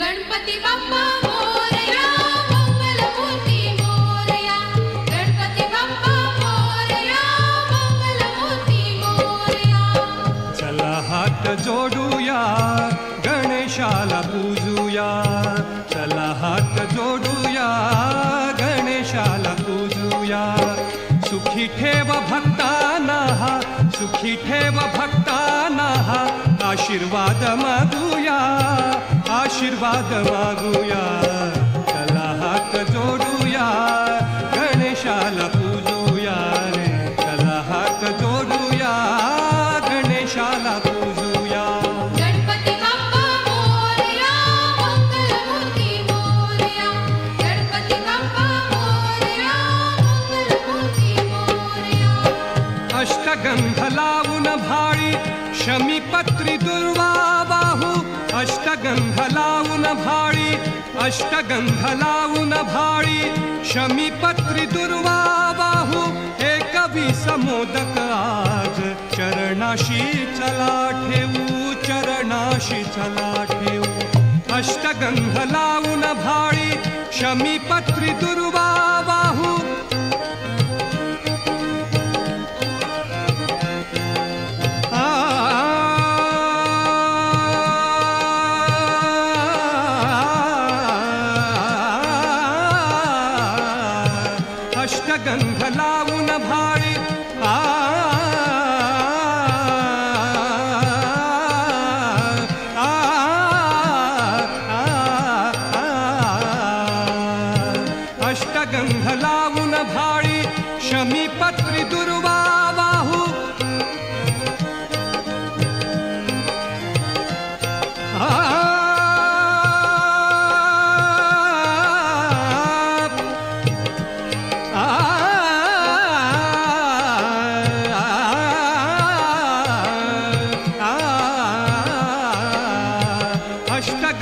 गणपती बाप्पा जोडूया गणेशाला पूजूया. चला हात जोडूया गणेशाला पूजूया. सुखी ठेव भक्ताना हा सुखी ठेव भक्ताना आशीर्वाद मागूया. आशीर्वाद मागूया चला हात जोडूया गणेशाला पूजूया रे. चला हात जोडूया गणेशाला पूजूया. अष्टगंध लावून भाळी शमीपत्री दुर्वा. अष्टगंध लावून भाळी अष्टगंध लावून भाळी शमीपत्री दुर्वा बाहू एक समोदक आज. चरणाशी चला ठेवू चरणाशी चला ठेवू. अष्टगंध लावून भाळी शमीपत्री दुर्वा गंध लावून भाळी? आ अष्टगंध लावून भाळी शमीपत्री दुर्वा बाहू.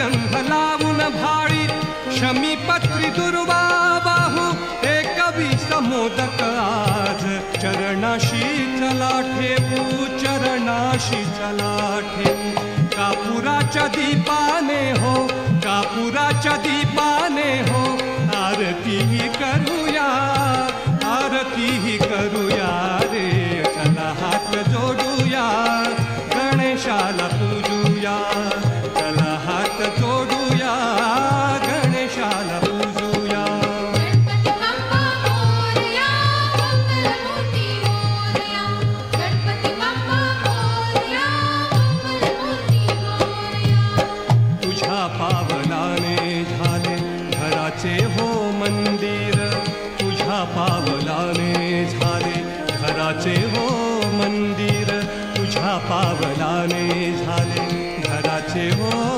अष्टगंध लावून भाळी शमीपत्री दुर्वा बाहू एक समोदक आज. चरणाशी चला ठेवू चरणाशी चला ठेवू. कापुराच्या दीपाने हो कापुराच्या दीपाने हो आरती करूया आरती करूया रे. चला हात जोडूया गणेशाला पूजा घराचे हो मंदिर तुझ्या पावलाने झाले. घराचे हो मंदिर तुझ्या पावलाने झाले. घराचे हो